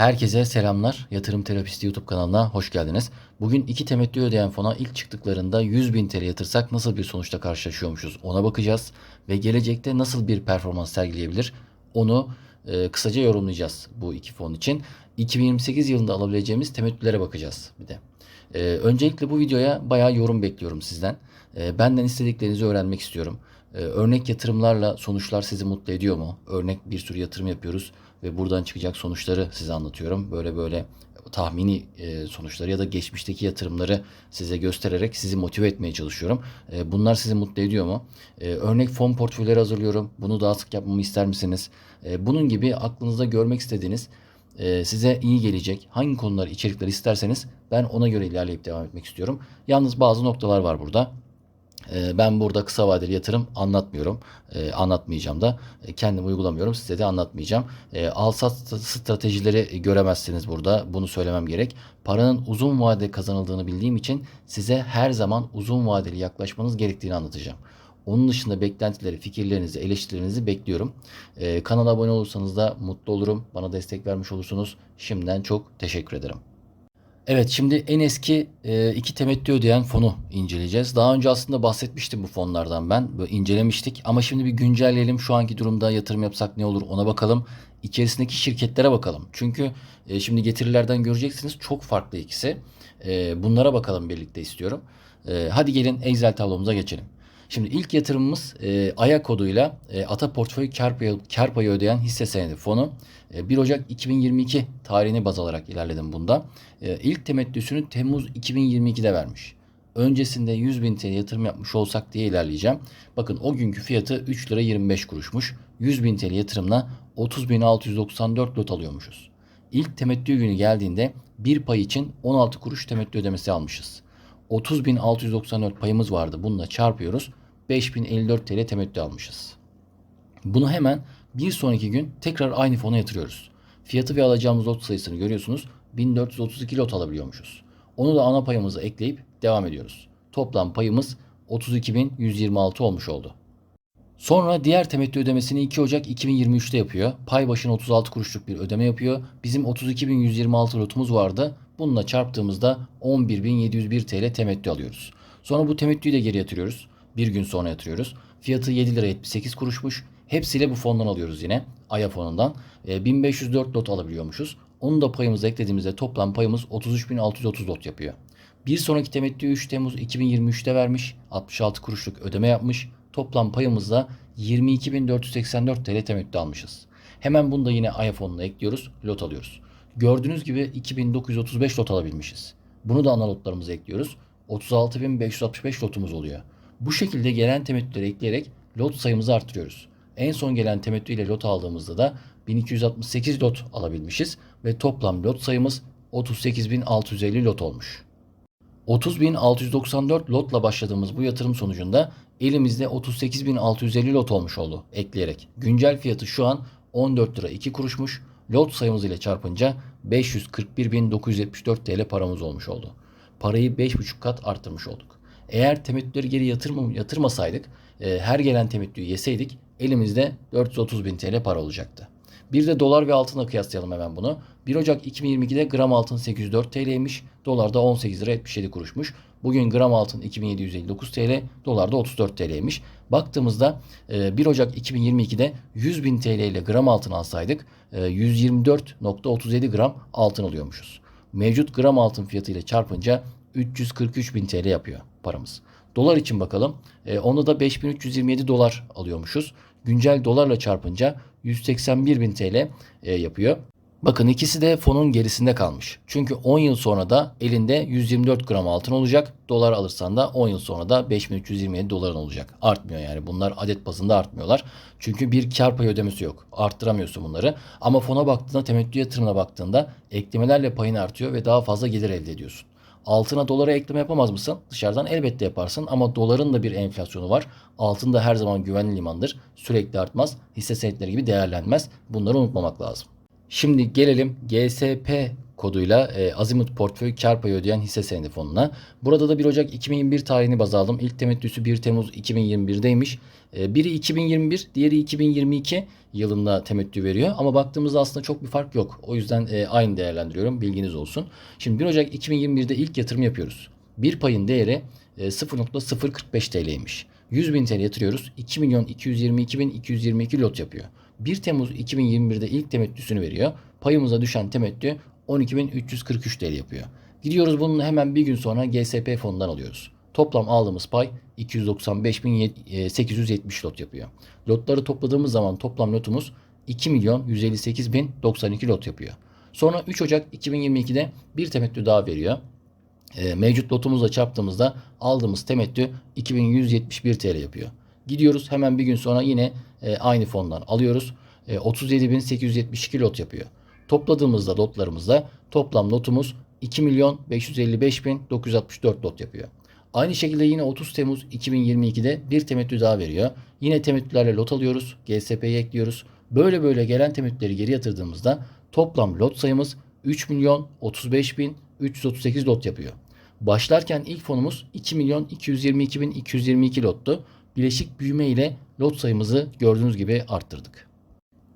Herkese selamlar. Yatırım Terapisti YouTube kanalına hoş geldiniz. Bugün iki temettü ödeyen fona ilk çıktıklarında 100 bin TL yatırsak nasıl bir sonuçta karşılaşıyormuşuz ona bakacağız. Ve gelecekte nasıl bir performans sergileyebilir onu e, kısaca yorumlayacağız bu iki fon için. 2028 yılında alabileceğimiz temettülere bakacağız bir de. E, öncelikle bu videoya bayağı yorum bekliyorum sizden. E, benden istediklerinizi öğrenmek istiyorum. E, örnek yatırımlarla sonuçlar sizi mutlu ediyor mu? Örnek bir sürü yatırım yapıyoruz ve buradan çıkacak sonuçları size anlatıyorum. Böyle böyle tahmini e, sonuçları ya da geçmişteki yatırımları size göstererek sizi motive etmeye çalışıyorum. E, bunlar sizi mutlu ediyor mu? E, örnek fon portföyleri hazırlıyorum. Bunu daha sık yapmamı ister misiniz? Bunun gibi aklınızda görmek istediğiniz size iyi gelecek hangi konular içerikler isterseniz ben ona göre ilerleyip devam etmek istiyorum. Yalnız bazı noktalar var burada. E, Ben burada kısa vadeli yatırım anlatmıyorum. E, anlatmayacağım da. E, Kendim uygulamıyorum. Size de anlatmayacağım. E, Al sat stratejileri göremezsiniz burada. Bunu söylemem gerek. Paranın uzun vadede kazanıldığını bildiğim için size her zaman uzun vadeli yaklaşmanız gerektiğini anlatacağım. Onun dışında beklentileri, fikirlerinizi, eleştirilerinizi bekliyorum. E, kanala abone olursanız da mutlu olurum. Bana destek vermiş olursunuz. Şimdiden çok teşekkür ederim. Evet şimdi en eski e, iki temettü ödeyen fonu inceleyeceğiz. Daha önce aslında bahsetmiştim bu fonlardan ben. Böyle incelemiştik ama şimdi bir güncelleyelim. Şu anki durumda yatırım yapsak ne olur ona bakalım. İçerisindeki şirketlere bakalım. Çünkü e, şimdi getirilerden göreceksiniz çok farklı ikisi. E, bunlara bakalım birlikte istiyorum. E, hadi gelin Excel tablomuza geçelim. Şimdi ilk yatırımımız e, AYA koduyla e, Ata Portföy kar payı, kar payı ödeyen hisse senedi fonu. E, 1 Ocak 2022 tarihini baz alarak ilerledim bunda. E, ilk temettüsünü Temmuz 2022'de vermiş. Öncesinde 100 bin TL yatırım yapmış olsak diye ilerleyeceğim. Bakın o günkü fiyatı 3 lira 25 kuruşmuş. 100 bin TL yatırımla 30.694 lot alıyormuşuz. İlk temettü günü geldiğinde bir pay için 16 kuruş temettü ödemesi almışız. 30.694 payımız vardı. Bununla çarpıyoruz. 5054 TL temettü almışız. Bunu hemen bir sonraki gün tekrar aynı fona yatırıyoruz. Fiyatı ve alacağımız lot sayısını görüyorsunuz. 1432 lot alabiliyormuşuz. Onu da ana payımıza ekleyip devam ediyoruz. Toplam payımız 32.126 olmuş oldu. Sonra diğer temettü ödemesini 2 Ocak 2023'te yapıyor. Pay başına 36 kuruşluk bir ödeme yapıyor. Bizim 32.126 lotumuz vardı. Bununla çarptığımızda 11.701 TL temettü alıyoruz. Sonra bu temettüyü de geri yatırıyoruz. Bir gün sonra yatırıyoruz. Fiyatı 7 lira 78 kuruşmuş. Hepsiyle bu fondan alıyoruz yine. Aya fonundan. E, 1504 lot alabiliyormuşuz. Onu da payımıza eklediğimizde toplam payımız 33.630 lot yapıyor. Bir sonraki temettü 3 Temmuz 2023'te vermiş. 66 kuruşluk ödeme yapmış. Toplam payımızda 22.484 TL temettü almışız. Hemen bunu da yine aya fonuna ekliyoruz. Lot alıyoruz. Gördüğünüz gibi 2935 lot alabilmişiz. Bunu da ana lotlarımıza ekliyoruz. 36.565 lotumuz oluyor. Bu şekilde gelen temettüleri ekleyerek lot sayımızı arttırıyoruz. En son gelen temettü ile lot aldığımızda da 1268 lot alabilmişiz ve toplam lot sayımız 38.650 lot olmuş. 30.694 lotla başladığımız bu yatırım sonucunda elimizde 38.650 lot olmuş oldu ekleyerek. Güncel fiyatı şu an 14 lira 2 kuruşmuş. Lot sayımız ile çarpınca 541.974 TL paramız olmuş oldu. Parayı 5,5 kat arttırmış olduk. Eğer temettüleri geri yatırma, yatırmasaydık, e, her gelen temettüyü yeseydik elimizde 430.000 TL para olacaktı. Bir de dolar ve altınla kıyaslayalım hemen bunu. 1 Ocak 2022'de gram altın 804 TL'ymiş. Dolarda 18 lira 77 kuruşmuş. Bugün gram altın 2759 TL, dolarda 34 TL'ymiş. Baktığımızda 1 Ocak 2022'de 100 bin TL ile gram altın alsaydık 124.37 gram altın alıyormuşuz. Mevcut gram altın fiyatı ile çarpınca 343 bin TL yapıyor paramız. Dolar için bakalım. E, da 5327 dolar alıyormuşuz. Güncel dolarla çarpınca 181 bin TL e, yapıyor. Bakın ikisi de fonun gerisinde kalmış. Çünkü 10 yıl sonra da elinde 124 gram altın olacak. Dolar alırsan da 10 yıl sonra da 5327 doların olacak. Artmıyor yani bunlar adet bazında artmıyorlar. Çünkü bir kar payı ödemesi yok. Arttıramıyorsun bunları. Ama fona baktığında temettü yatırımına baktığında eklemelerle payın artıyor ve daha fazla gelir elde ediyorsun. Altına dolara ekleme yapamaz mısın? Dışarıdan elbette yaparsın ama doların da bir enflasyonu var. Altın da her zaman güvenli limandır. Sürekli artmaz. Hisse senetleri gibi değerlenmez. Bunları unutmamak lazım. Şimdi gelelim GSP koduyla e, Azimut Portföy kar payı ödeyen hisse senedi fonuna. Burada da 1 Ocak 2021 tarihini baz aldım. İlk temettüsü 1 Temmuz 2021'deymiş. E, biri 2021, diğeri 2022 yılında temettü veriyor. Ama baktığımızda aslında çok bir fark yok. O yüzden e, aynı değerlendiriyorum. Bilginiz olsun. Şimdi 1 Ocak 2021'de ilk yatırım yapıyoruz. Bir payın değeri e, 0.045 TL'ymiş. 100 bin TL yatırıyoruz. 2 milyon 222 bin 222 lot yapıyor. 1 Temmuz 2021'de ilk temettüsünü veriyor. Payımıza düşen temettü 12.343 TL yapıyor. Gidiyoruz bunun hemen bir gün sonra GSP fonundan alıyoruz. Toplam aldığımız pay 295.870 lot yapıyor. Lotları topladığımız zaman toplam lotumuz 2 milyon 158 bin 92 lot yapıyor. Sonra 3 Ocak 2022'de bir temettü daha veriyor. E, mevcut lotumuzla çarptığımızda aldığımız temettü 2171 TL yapıyor. Gidiyoruz hemen bir gün sonra yine e, aynı fondan alıyoruz. E, 37.872 lot yapıyor. Topladığımızda lotlarımızda toplam lotumuz 2 milyon 555 bin 964 lot yapıyor. Aynı şekilde yine 30 Temmuz 2022'de bir temettü daha veriyor. Yine temettülerle lot alıyoruz. GSP'yi ekliyoruz. Böyle böyle gelen temettüleri geri yatırdığımızda toplam lot sayımız 3 milyon 35 bin 338 lot yapıyor. Başlarken ilk fonumuz 2 milyon 222 bin 222 lottu. Bileşik büyüme ile lot sayımızı gördüğünüz gibi arttırdık.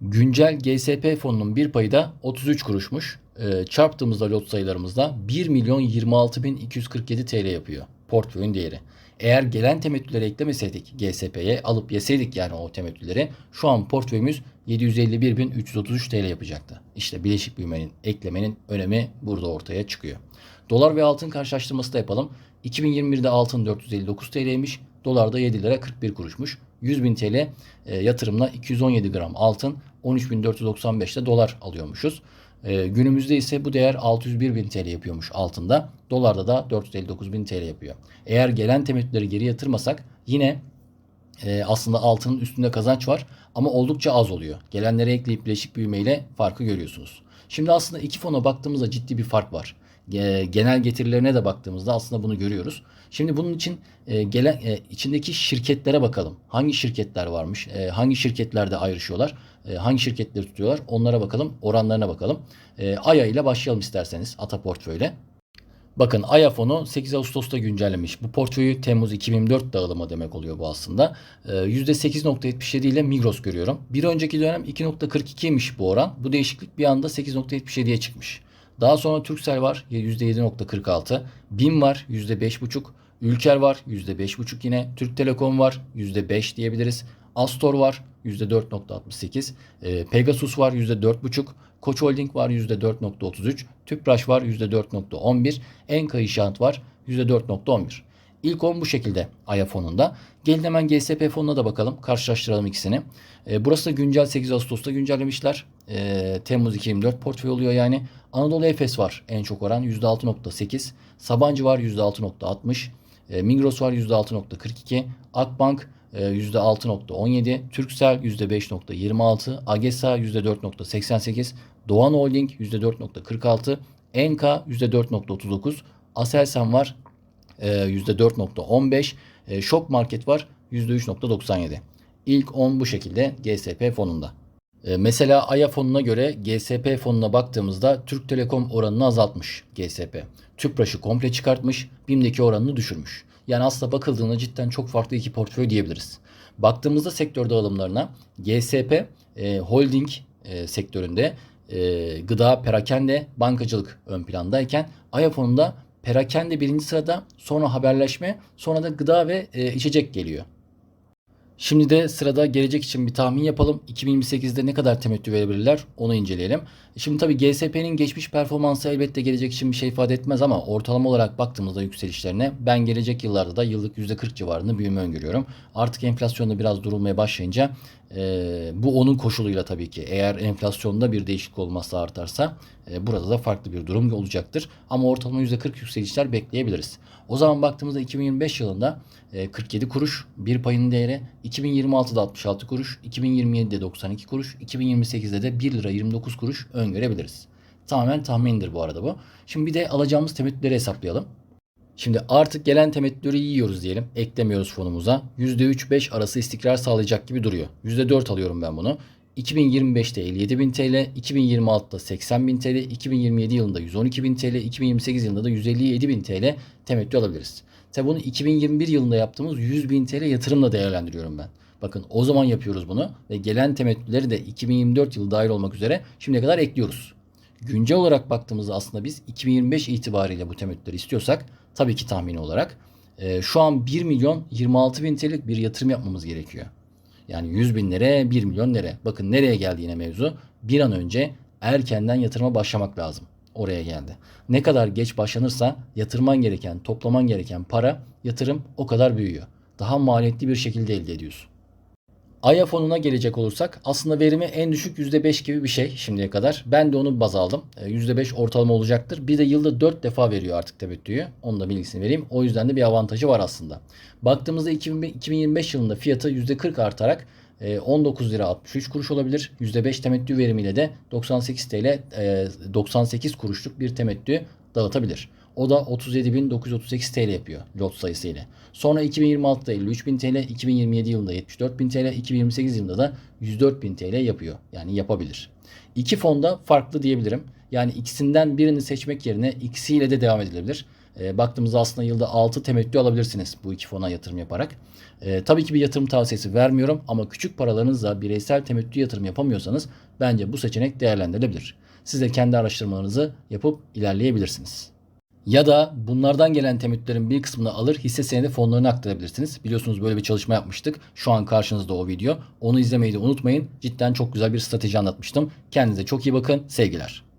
Güncel GSP fonunun bir payı da 33 kuruşmuş. E, çarptığımızda lot sayılarımızda 1 milyon 26 bin 247 TL yapıyor portföyün değeri. Eğer gelen temettüleri eklemeseydik GSP'ye alıp yeseydik yani o temettüleri şu an portföyümüz 751.333 TL yapacaktı. İşte bileşik büyümenin eklemenin önemi burada ortaya çıkıyor. Dolar ve altın karşılaştırması da yapalım. 2021'de altın 459 TL'ymiş. Dolar da 7 lira 41 kuruşmuş. 100 bin TL e, yatırımla 217 gram altın 13.495'te dolar alıyormuşuz. E, günümüzde ise bu değer 601 bin TL yapıyormuş altında. Dolarda da 459 bin TL yapıyor. Eğer gelen temettüleri geri yatırmasak yine e, aslında altının üstünde kazanç var ama oldukça az oluyor. Gelenleri ekleyip bileşik büyümeyle farkı görüyorsunuz. Şimdi aslında iki fona baktığımızda ciddi bir fark var. Genel getirilerine de baktığımızda aslında bunu görüyoruz. Şimdi bunun için e, gelen e, içindeki şirketlere bakalım. Hangi şirketler varmış? E, hangi şirketlerde ayrışıyorlar? E, hangi şirketleri tutuyorlar? Onlara bakalım. Oranlarına bakalım. E, AYA ile başlayalım isterseniz Ata portföyle. Bakın AYA fonu 8 Ağustos'ta güncellemiş. Bu portföyü Temmuz 2004 dağılımı demek oluyor bu aslında. Ee, %8.77 ile Migros görüyorum. Bir önceki dönem 2.42'ymiş bu oran. Bu değişiklik bir anda 8.77'ye çıkmış. Daha sonra Turkcell var %7.46. BİM var %5.5. Ülker var %5.5 yine. Türk Telekom var %5 diyebiliriz. Astor var %4.68. E, Pegasus var %4.5. Koç Holding var %4.33. Tüpraş var %4.11. Enka İnşaat var %4.11. İlk 10 bu şekilde AYA fonunda. Gelin hemen GSP fonuna da bakalım. Karşılaştıralım ikisini. E, burası da güncel 8 Ağustos'ta güncellemişler. E, Temmuz 2024 portföy oluyor yani. Anadolu Efes var en çok oran %6.8. Sabancı var %6.60. E, Migros var %6.42. Akbank %6.17, Turkcell %5.26, AGESA %4.88, Doğan Holding %4.46, Enka %4.39, Aselsan var %4.15, Şok Market var %3.97. İlk 10 bu şekilde GSP fonunda. Mesela AYA fonuna göre GSP fonuna baktığımızda Türk Telekom oranını azaltmış GSP. Tüpraş'ı komple çıkartmış, BİM'deki oranını düşürmüş. Yani aslında bakıldığında cidden çok farklı iki portföy diyebiliriz. Baktığımızda sektör dağılımlarına GSP e, holding e, sektöründe e, gıda, perakende, bankacılık ön plandayken AYA fonunda perakende birinci sırada sonra haberleşme sonra da gıda ve e, içecek geliyor. Şimdi de sırada gelecek için bir tahmin yapalım. 2028'de ne kadar temettü verebilirler onu inceleyelim. Şimdi tabii GSP'nin geçmiş performansı elbette gelecek için bir şey ifade etmez ama ortalama olarak baktığımızda yükselişlerine ben gelecek yıllarda da yıllık %40 civarında büyüme öngörüyorum. Artık enflasyonda biraz durulmaya başlayınca e, bu onun koşuluyla tabii ki. Eğer enflasyonda bir değişiklik olmazsa artarsa e, burada da farklı bir durum olacaktır. Ama ortalama %40 yükselişler bekleyebiliriz. O zaman baktığımızda 2025 yılında e, 47 kuruş bir payının değeri, 2026'da 66 kuruş, 2027'de 92 kuruş, 2028'de de 1 lira 29 kuruş öngörebiliriz. Tamamen tahmindir bu arada bu. Şimdi bir de alacağımız temettüleri hesaplayalım. Şimdi artık gelen temettüleri yiyoruz diyelim. Eklemiyoruz fonumuza. %3-5 arası istikrar sağlayacak gibi duruyor. %4 alıyorum ben bunu. 2025'te 57.000 TL, 2026'da 80.000 TL, 2027 yılında 112.000 TL, 2028 yılında da 157.000 TL temettü alabiliriz. Tabi bunu 2021 yılında yaptığımız 100.000 TL yatırımla değerlendiriyorum ben. Bakın o zaman yapıyoruz bunu ve gelen temettüleri de 2024 yılı dahil olmak üzere şimdiye kadar ekliyoruz. Güncel olarak baktığımızda aslında biz 2025 itibariyle bu temettüleri istiyorsak tabii ki tahmini olarak e, şu an 1 milyon 26 bin TL'lik bir yatırım yapmamız gerekiyor. Yani 100 binlere 1 milyon lira. Bakın nereye geldi yine mevzu? Bir an önce erkenden yatırıma başlamak lazım. Oraya geldi. Ne kadar geç başlanırsa yatırman gereken, toplaman gereken para, yatırım o kadar büyüyor. Daha maliyetli bir şekilde elde ediyorsun. Aya fonuna gelecek olursak aslında verimi en düşük %5 gibi bir şey şimdiye kadar. Ben de onu baz aldım. E, %5 ortalama olacaktır. Bir de yılda 4 defa veriyor artık temettüyü. Onun da bilgisini vereyim. O yüzden de bir avantajı var aslında. Baktığımızda 2025 yılında fiyatı %40 artarak e, 19 lira 63 kuruş olabilir. %5 temettü verimiyle de 98 TL e, 98 kuruşluk bir temettü dağıtabilir. O da 37.938 TL yapıyor lot sayısı ile. Sonra 2026'da 53.000 TL, 2027 yılında 74.000 TL, 2028 yılında da 104.000 TL yapıyor. Yani yapabilir. İki fonda farklı diyebilirim. Yani ikisinden birini seçmek yerine ikisiyle de devam edilebilir. E, baktığımızda aslında yılda 6 temettü alabilirsiniz bu iki fona yatırım yaparak. E, tabii ki bir yatırım tavsiyesi vermiyorum ama küçük paralarınızla bireysel temettü yatırım yapamıyorsanız bence bu seçenek değerlendirilebilir. Siz de kendi araştırmalarınızı yapıp ilerleyebilirsiniz. Ya da bunlardan gelen temettülerin bir kısmını alır hisse senedi fonlarına aktarabilirsiniz. Biliyorsunuz böyle bir çalışma yapmıştık. Şu an karşınızda o video. Onu izlemeyi de unutmayın. Cidden çok güzel bir strateji anlatmıştım. Kendinize çok iyi bakın. Sevgiler.